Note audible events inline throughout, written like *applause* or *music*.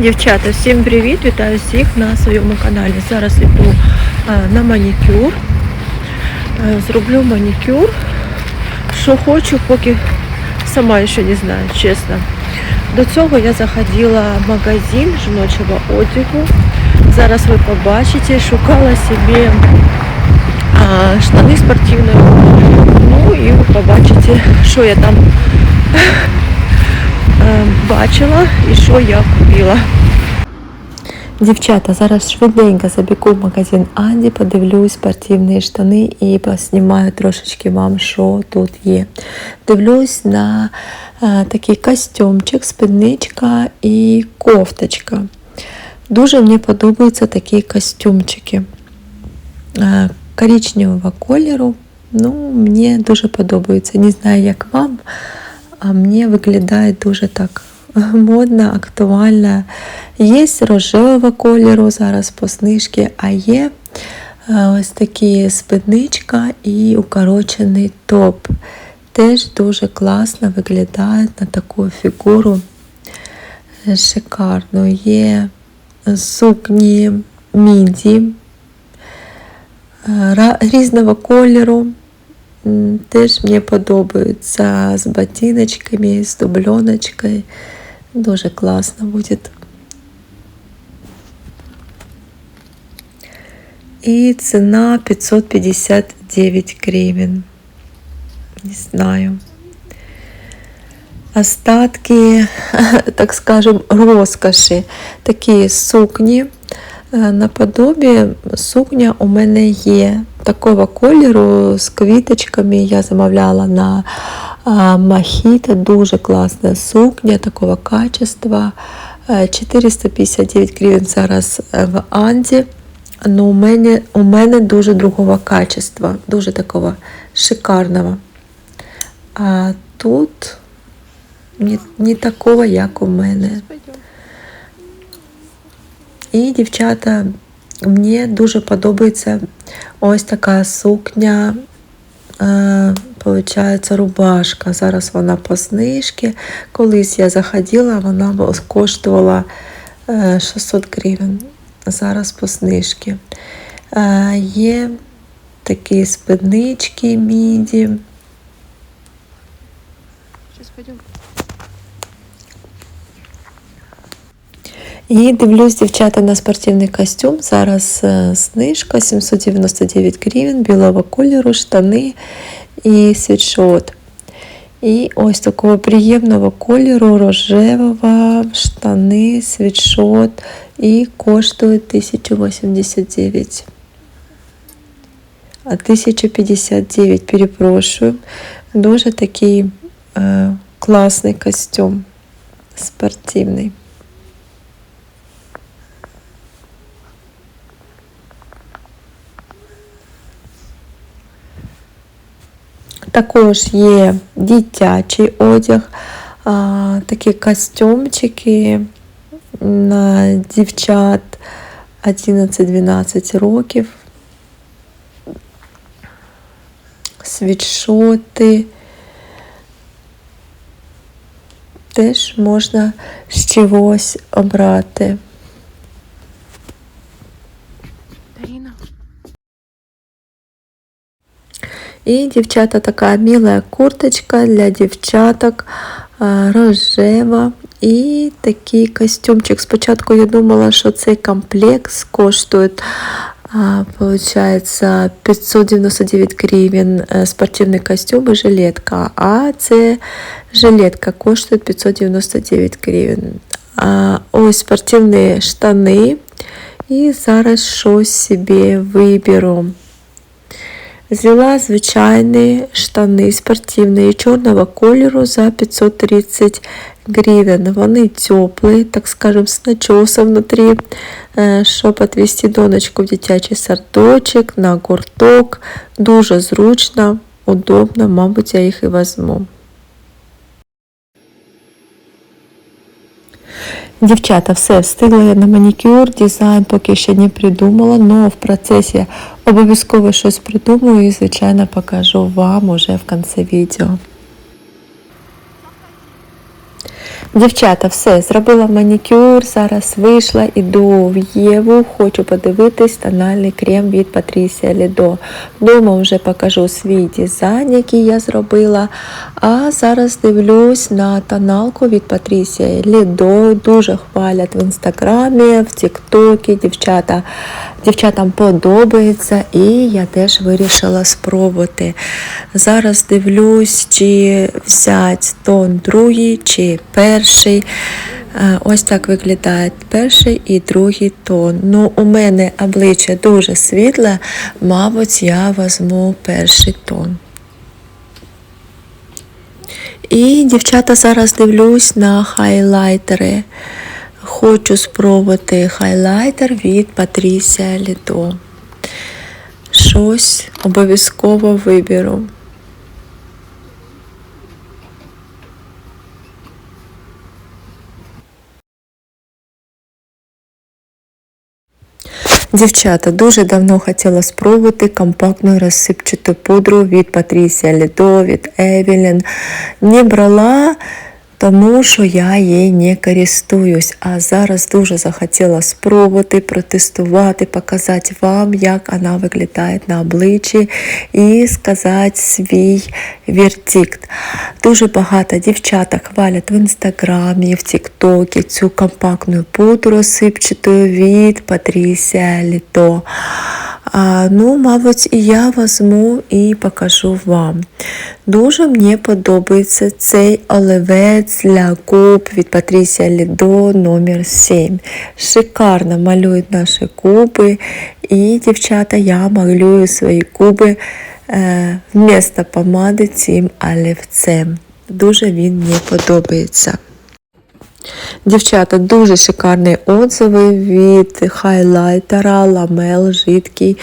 Дівчата, всім привіт! Вітаю всіх на своєму каналі. Зараз йду е, на манікюр. Е, Зроблю манікюр. Що хочу, поки сама ще не знаю, чесно. До цього я заходила в магазин жіночого одягу. Зараз ви побачите, шукала собі а, штани спортивні. Ну і ви побачите, що я там е, бачила і що я купила. Дівчата, зараз швиденько забігу в магазин Анді, подивлюсь спортивні штани і поснімаю трошечки вам, що тут є. Дивлюсь на е, такий костюмчик, спідничка і кофточка. Дуже мені подобаються такі костюмчики е, коричневого кольору. Ну, мені дуже подобається. Не знаю, як вам, а мені виглядає дуже так *laughs* модно, актуально. Є рожевого кольору зараз по знижці, а є е, ось такі спідничка і укорочений топ. Теж дуже класно виглядає на таку фігуру е, шикарно. Є сукні міді е, різного кольору. Теж мені подобаються з ботиночками, з дубленочкою. Дуже класно буде. І ціна 559 гривен. Не знаю. Остатки, *laughs* так скажем, розкоші. Такі сукні. Е, Наподобі сукня у мене є такого кольору з квіточками. Я замовляла на Махіта. Дуже класна сукня такого качества. Е, 459 гривень зараз е, в Анді. Ну, у мене, у мене дуже другого качества, дуже такого шикарного. А тут не, не такого, як у мене. І, дівчата, мені дуже подобається ось така сукня, е, получається, рубашка. Зараз вона по знижці. Колись я заходила, вона коштувала е, 600 гривень. Зараз по знижці. Е, є такі спіднички міді. Сейчас пойдем. І дивлюсь, дівчата, на спортивний костюм. Зараз е, знижка 799 гривень, білого кольору, штани і світшот. І ось такого приємного кольору, рожевого, штани, світшот і коштує 1089. А 1059, перепрошую. Дуже такий е, класний костюм спортивний. Також є дитячий одяг, такі костюмчики на дівчат 11-12 років, світшоти. Теж можна з чогось обрати. І дівчата така мила курточка для дівчаток а, рожева. І такий костюмчик. Спочатку я думала, що цей комплект коштує а, получается 599 гривен е, спортивний костюм і жилетка. А це жилетка коштує 599 гривень. А, ось спортивні штани. І зараз щось собі виберу. Взяла звичайні штани спортивні чорного кольору за 530 гривень. Вони теплі, так скажем, з начосом внутрі, е, щоб відвести донечку в дитячий садочок, на гурток. Дуже зручно, удобно, мабуть, я їх і візьму. Дівчата, все, встигла я на манікюр, дизайн поки ще не придумала, але в процесі обов'язково щось придумаю і, звичайно, покажу вам уже в кінці відео. Дівчата, все, зробила манікюр, зараз вийшла, іду в Єву, хочу подивитись тональний крем від Patricia Lido. Дома вже покажу свій дизайн, який я зробила. А зараз дивлюсь на тоналку від Patricia Lido. Дуже хвалять в інстаграмі, в Тіктокі. Дівчата, дівчатам подобається, і я теж вирішила спробувати. Зараз дивлюсь, чи взяти тон другий, чи перший. Е, Ось так виглядає перший і другий тон. Ну, у мене обличчя дуже світле, мабуть, я візьму перший тон. І, дівчата, зараз дивлюсь на хайлайтери. Хочу спробувати хайлайтер від Patricia Lido. Щось обов'язково виберу. Дівчата, дуже давно хотіла спробувати компактну розсипчату пудру від Patricia Lido, від Evelyn. Не брала, тому що я їй не користуюсь. А зараз дуже захотіла спробувати, протестувати, показати вам, як вона виглядає на обличчі і сказати свій вердикт. Дуже багато дівчата хвалять в інстаграмі, в тіктокі цю компактну пудру розсипчату від Patricia Lido. Ну, мабуть, і я візьму і покажу вам. Дуже мені подобається цей олівець для губ від Patricia Lido номер 7. Шикарно малюють наші губи. І, дівчата, я малюю свої губи е, вмісто помади цим олівцем. Дуже він мені подобається. Дівчата, дуже шикарні отзиви від хайлайтера Ламел жидкий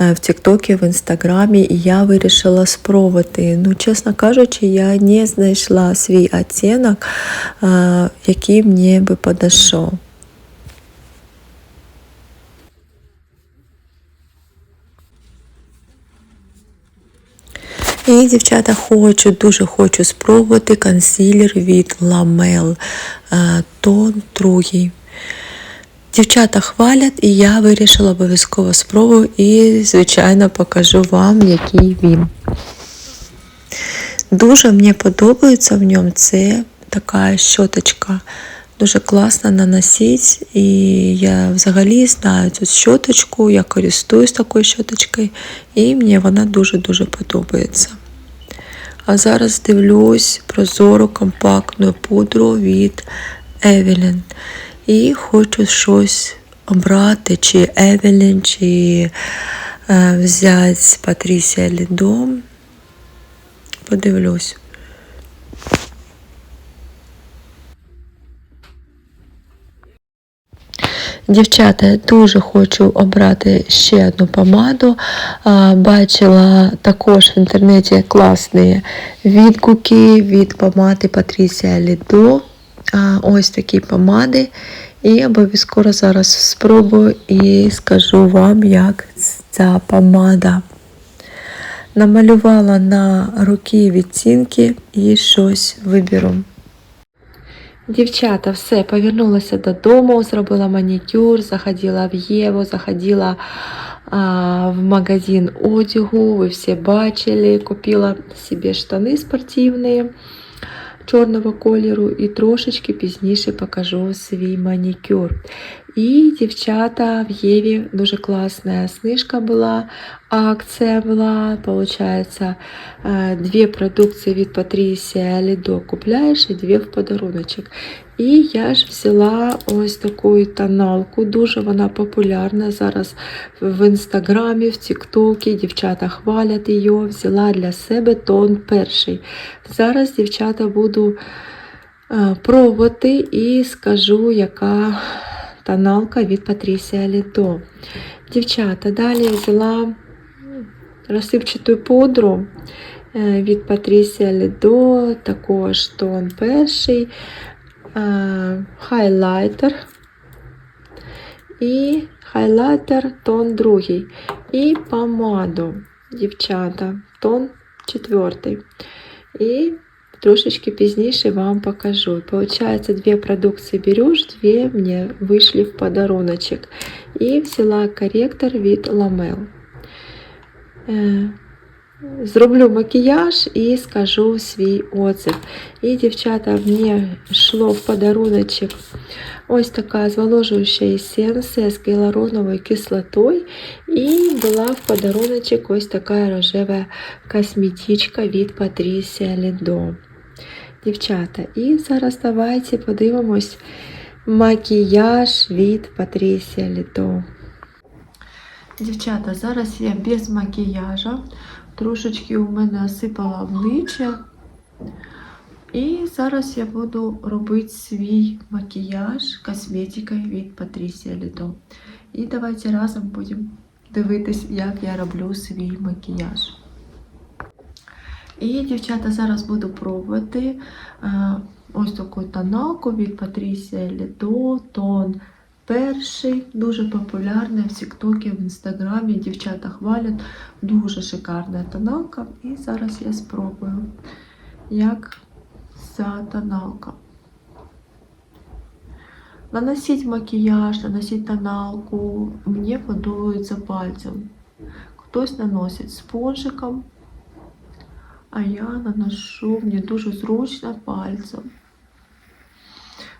е, в Тіктокі, в Інстаграмі, і я вирішила спробувати. Ну, чесно кажучи, я не знайшла свій оттінок, е, який мені би підійшов. І, дівчата, хочу, дуже хочу спробувати консилер від Ламел е, тон другий. Дівчата хвалять, і я вирішила обов'язково спробую і, звичайно, покажу вам, який він. Дуже мені подобається в ньому це така щоточка. Дуже класно наносить. І я взагалі знаю цю щоточку, я користуюсь такою щоточкою, і мені вона дуже-дуже подобається. А зараз дивлюсь прозору компактну пудру від Evelyn. І хочу щось обрати, чи Evelyn, чи е, взяти з Patricia Lido. Подивлюсь. Дівчата, дуже хочу обрати ще одну помаду. Бачила також в інтернеті класні відгуки від помади Patricia Lido. Ось такі помади. І обов'язково зараз спробую і скажу вам, як ця помада. Намалювала на руки відцінки і щось виберу. Дівчата, все, повернулася додому, зробила манікюр, заходила в Єву, заходила а, в магазин одягу, ви всі бачили, купила собі штани спортивні чорного кольору і трошечки пізніше покажу свій манікюр. І дівчата в Єві дуже класна знижка була, акція була, получається, е, дві продукції від Patricia Lido купляєш і дві в подаруночок. І я ж взяла ось таку тоналку, дуже вона популярна зараз в інстаграмі, в Тіктокі. Дівчата хвалять її, взяла для себе тон перший. Зараз, дівчата, буду е, пробувати і скажу, яка тоналка від Patricia Lido. Дівчата, далі взяла розсипчату пудру е, від Patricia Lido, також тон перший, е, хайлайтер і хайлайтер тон другий. І помаду, дівчата, тон четвертий. І трошечки пізніше вам покажу. Получается, две продукции берешь, две мне вышли в подаруночек. И взяла корректор від Ламел. Е, Зроблю макіяж і скажу свій отзыв. І, дівчата, мені йшло в подаруночок ось така зволожуюча есенція з гіалуроновою кислотою. І була в подаруночок ось така рожева косметичка від Patricia Lido. Дівчата, і зараз давайте подивимось макіяж від Patricia Lido. Дівчата, зараз я без макіяжа. Трошечки у мене осипало обличчя. І зараз я буду робити свій макіяж косметикою від Patricia Lido. І давайте разом будемо дивитись, як я роблю свій макіяж. І, дівчата, зараз буду пробувати е, ось таку тоналку від Patricia Lido, тон перший, дуже популярний в Тіктокі, в Інстаграмі. Дівчата хвалять. Дуже шикарна тоналка. І зараз я спробую, як ця тоналка. Наносить макіяж, наносить тоналку. Мені подобається пальцем. Хтось наносить спонжиком, а я наношу, мені дуже зручно пальцем.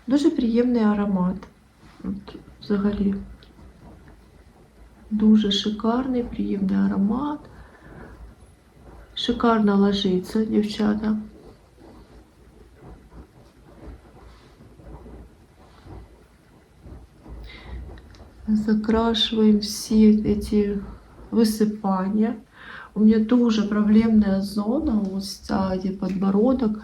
Дуже приємний аромат. От, взагалі. Дуже шикарний, приємний аромат. Шикарно ложиться, дівчата. Закрашиваем все эти высыпания. У меня тоже проблемная зона, ось ця, є подбородок.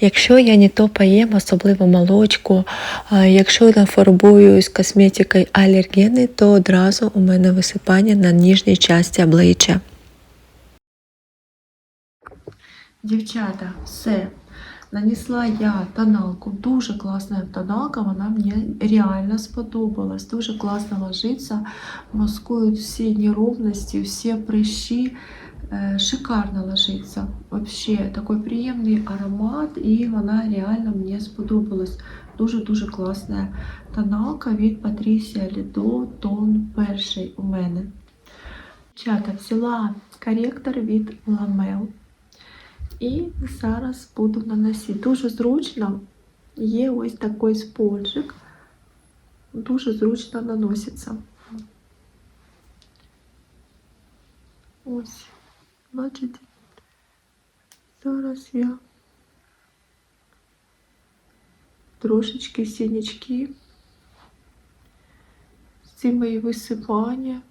Якщо я не то поїм, особливо молочку, якщо якщо нафарбуюсь косметикою алергени, то одразу у мене висипання на нижній часті обличчя. Дівчата, все. Нанесла я тоналку, дуже класна тоналка, вона мені реально сподобалась. Дуже класно ложиться, маскують всі неровності, всі прыщи. Е, Шикарно ложиться. Вообще такой приємний аромат, і вона реально мені сподобалась. Дуже-дуже класна тоналка від Patricia Lido тон перший у мене. Дівчата, взяла коректор від Lamel. І зараз буду наносити. Дуже зручно. Є ось такий спонжик. Дуже зручно наноситься. Ось, бачите? Зараз я трошечки сінячки. Ці мої висипання.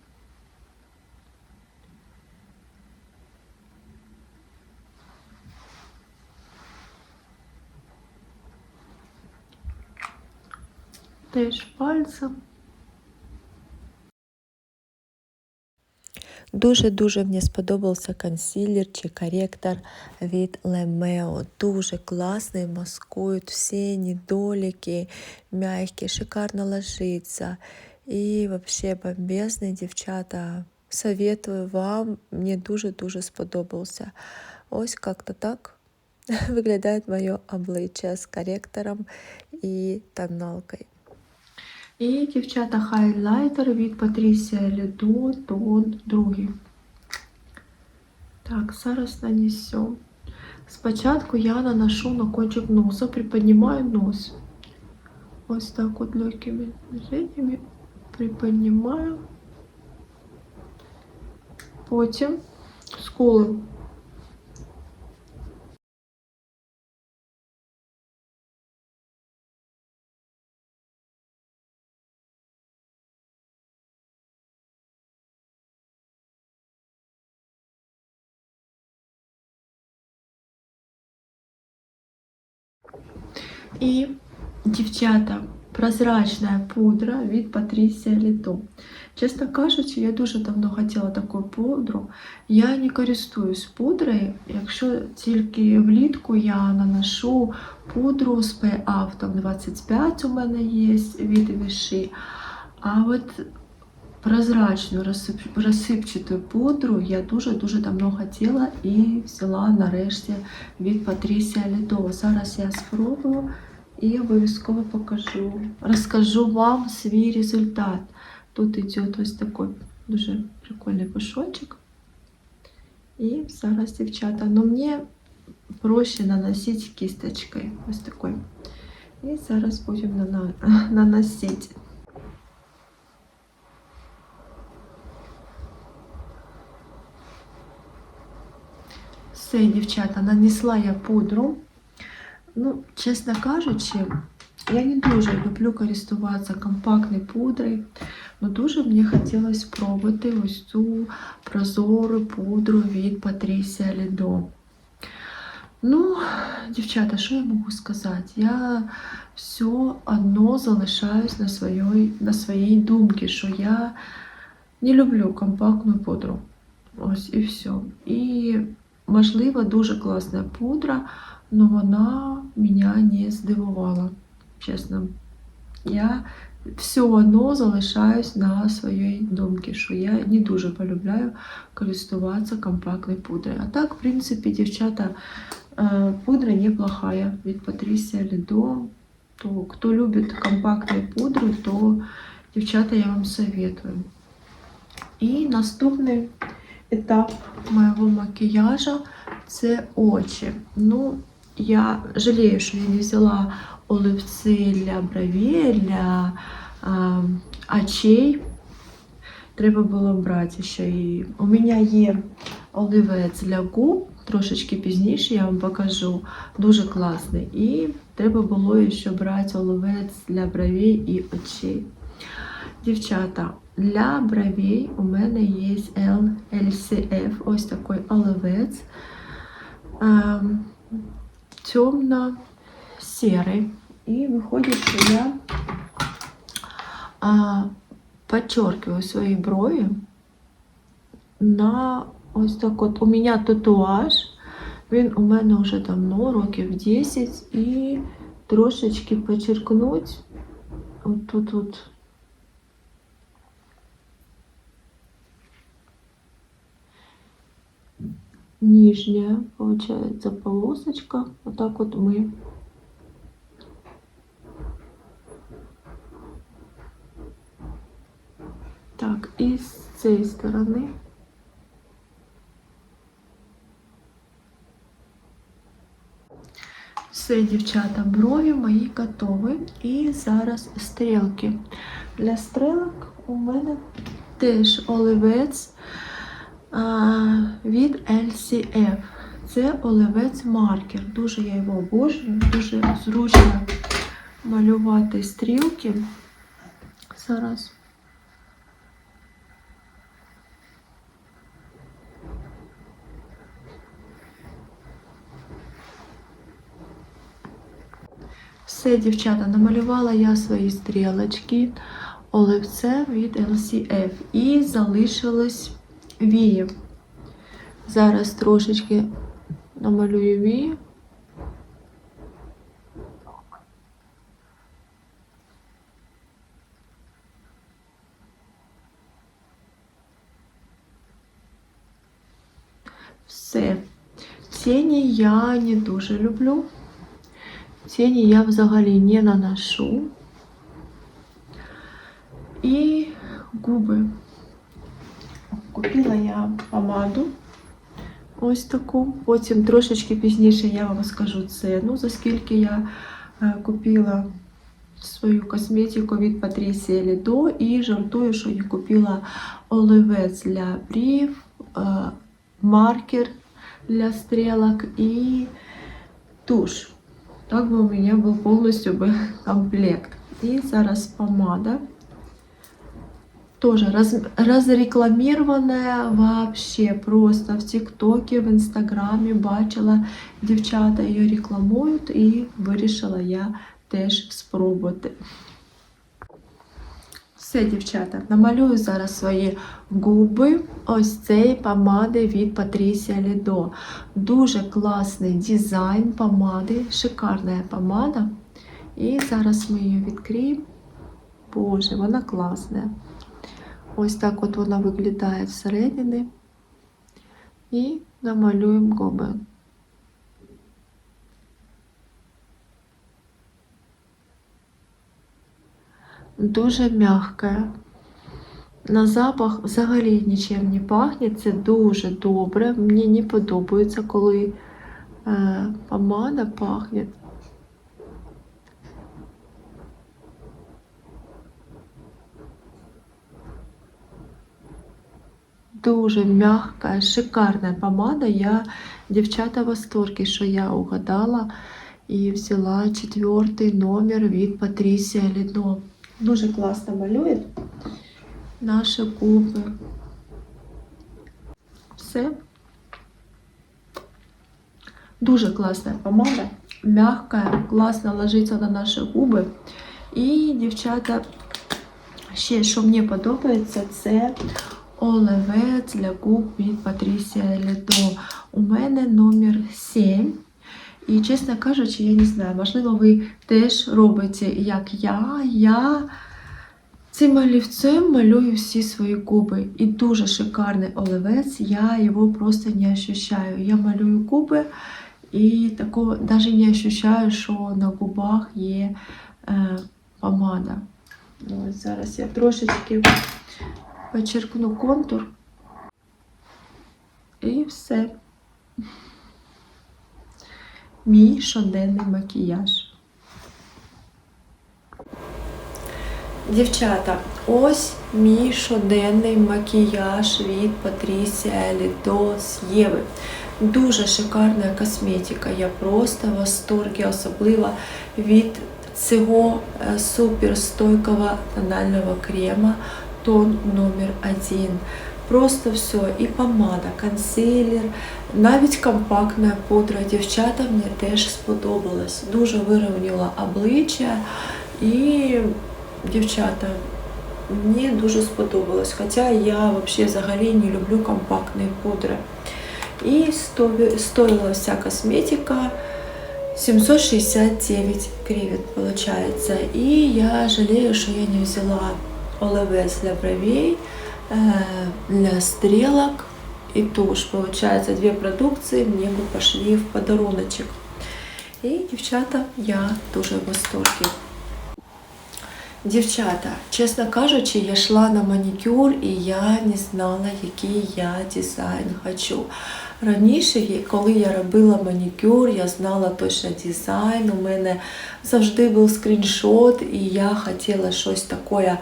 Теж пальцем. Дуже-дуже мені сподобався консилер чи коректор від Lemeo. Дуже класний, маскують всі недоліки, мягкий, шикарно ложиться. І вообще бомбезний, дівчата. Советую вам, мені дуже-дуже сподобався. Ось як-то так *laughs* виглядає моє обличчя з коректором і тоналкою. І, дівчата, хайлайтер від Patricia Lido, тон другий. Так, зараз нанесем. Спочатку я наношу на кончик носа, приподнимаю нос. Ось так вот легкими движениями приподнимаю. Потім скули. І, дівчата, прозрачна пудра від Patricia Lido. Чесно кажучи, я дуже давно хотіла таку пудру. Я не користуюсь пудрою, якщо тільки влітку я наношу пудру з там 25 у мене є від Віші. А от прозрачну розсип... розсипчату пудру я дуже-дуже давно хотіла і взяла нарешті від Патрісія Лідо. Зараз я спробую і обов'язково покажу. Розкажу вам свій результат. Тут йде ось такий дуже прикольний пушочок. І зараз, дівчата, ну мені проще наносити кісточкою. Ось такой. І зараз будемо нана- *laughs* наносити. Все, дівчата, нанесла я пудру. Ну, чесно кажучи, я не дуже люблю користуватися компактною пудрою. Ну, дуже мені хотілося спробувати ось цю прозору пудру від Патрісія Лідо. Ну, дівчата, що я можу сказати? Я все одно залишаюсь на своїй, на своїй думці, що я не люблю компактну пудру. Ось і все. І, можливо, дуже класна пудра, але вона мене не здивувала. Чесно. Я все одно залишаюсь на своїй думці, що я не дуже полюбляю користуватися компактною пудрою. А так, в принципі, дівчата, е, пудра неплохая від Патрісія Лідо. То, хто любить компактну пудру, то, дівчата, я вам советую. І наступний етап моєго макіяжу це очі. Ну, я жалію, що я не взяла оливці для бровей, для а, очей. Треба було брати ще і. У мене є оливець для губ, трошечки пізніше я вам покажу. Дуже класний. І треба було ще брати оливець для бровей і очей. Дівчата, для бровей у мене є LCF, ось такий оливець. Ем, темно-серий. І виходить, що я а, подчеркиваю свої брові на ось так от. У мене татуаж. Він у мене вже давно, років 10, і трошечки почеркнуть от тут от. Нижняя, получается, полосочка. Вот так вот мы Так, і з цієї сторони. Все, дівчата, брові мої готові. І зараз стрілки. Для стрілок у мене теж оливець а, від LCF. Це оливець маркер. Дуже я його обожнюю, дуже зручно малювати стрілки. Зараз. Все, дівчата, намалювала я свої стрілочки оливцем від LCF і залишилось вії. Зараз трошечки намалюю вії. Все. Тіні я не дуже люблю. Тіні я взагалі не наношу. І губи. Купила я помаду. Ось таку. Потім трошечки пізніше я вам скажу ціну, за скільки я е, купила свою косметику від Патрісія Лідо і жартую, що я купила оливець для брів, е, маркер для стрелок и тушь. Так бы у меня был полностью бы комплект. И зараз помада. Тоже раз, разрекламированная вообще просто в ТикТоке, в Інстаграмі бачила дівчата її рекламують і вирішила я теж спробувати. Все, дівчата, намалюю зараз свої губи ось цієї помади від Патрісія Лідо. Дуже класний дизайн помади, шикарна помада. І зараз ми її відкриємо. Боже, вона класна. Ось так от вона виглядає всередині. І намалюємо губи. Дуже м'яке. На запах взагалі нічим не пахне. Це дуже добре. Мені не подобається, коли е, помада пахне. Дуже м'яка, шикарна помада. Я, дівчата, в восторгі, що я угадала і взяла четвертий номер від Патрісія Лідо. Дуже класно малює наші губи. Все. Дуже класна помада, м'яка, класно ложиться на наші губи. І, дівчата, ще що мені подобається, це олівець для губ від Патрісія Лідо. У мене номер 7. І, чесно кажучи, я не знаю, можливо, ви теж робите, як я. Я цим олівцем малюю всі свої губи. І дуже шикарний олівець, я його просто не ощущаю. Я малюю губи і такого навіть не ощущаю, що на губах є е, помада. Ну, Ось зараз я трошечки почеркну контур. І все. Мій щоденний макіяж. Дівчата, ось мій щоденний макіяж від Патрісія Лідо з Єви. Дуже шикарна косметика. Я просто в восторгі, особливо від цього е, суперстойкого тонального крема тон номер один. Просто все, і помада, консилер, навіть компактна пудра. Дівчата мені теж сподобалось. Дуже вирівняла обличчя і дівчата, мені дуже сподобалось. Хоча я взагалі не люблю компактні пудри. І стоила вся косметика 769 гривен получается. И я жалею, что я не взяла олівець для бровей, э, для стрелок и тушь. Получается, две продукции мне бы пошли в подаруночек. І, дівчата, я дуже в восторгі. Дівчата, чесно кажучи, я йшла на манікюр і я не знала, який я дизайн хочу. Раніше, коли я робила манікюр, я знала точно дизайн. У мене завжди був скріншот, і я хотіла щось таке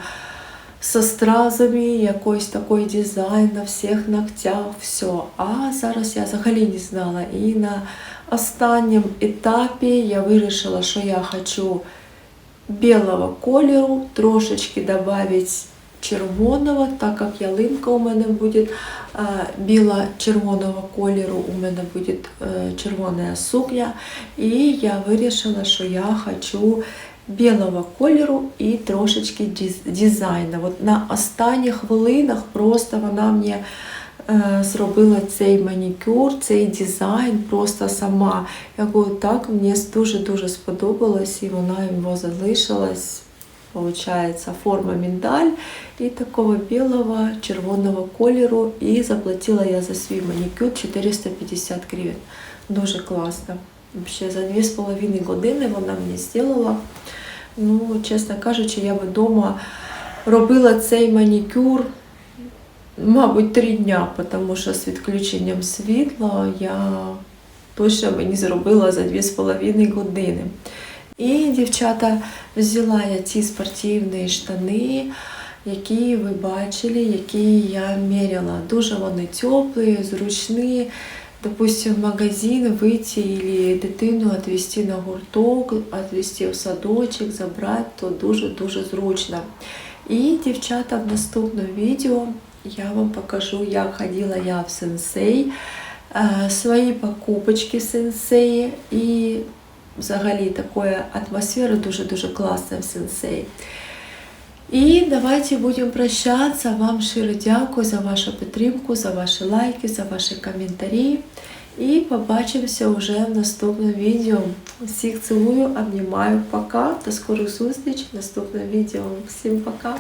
со стразами, якийсь такий дизайн на всіх ногтях, все. А зараз я взагалі не знала. І на останньому етапі я вирішила, що я хочу белого кольору, трошечки добавить червоного, так як ялинка у мене буде біло-червоного кольору, у мене буде е, червона сукня. І я вирішила, що я хочу білого кольору і трошечки диз- дизайну. От на останніх хвилинах просто вона мені е, зробила цей манікюр, цей дизайн просто сама. Я говорю, так мені дуже-дуже сподобалось, і вона його залишилась. Получается форма миндаль и такого белого червоного кольору. І заплатила я за свій манікюр 450 гривень. Дуже класно. Вообще за 2,5 години вона мені зробила. Ну, чесно кажучи, я вдома робила цей манікюр, мабуть, три дня, тому що з відключенням світла я точно мені зробила за 2,5 години. І, дівчата, взяла я ці спортивні штани, які ви бачили, які я міряла. Дуже вони теплі, зручні. Допустим, в магазин вийти или дитину відвести на гурток, відвести в садочок, забрати, то дуже-дуже зручно. І, дівчата, в наступному відео я вам покажу, як ходила я в сенсей, е, свої покупочки в сенсеї і взагалі такої атмосфери дуже-дуже класна в сенсеї. І давайте будемо прощатися. Вам щиро дякую за вашу підтримку, за ваші лайки, за ваші коментарі. І побачимося вже в наступному відео. Всіх цілую, обнімаю, пока. До скорих зустріч в наступному відео. Всім пока!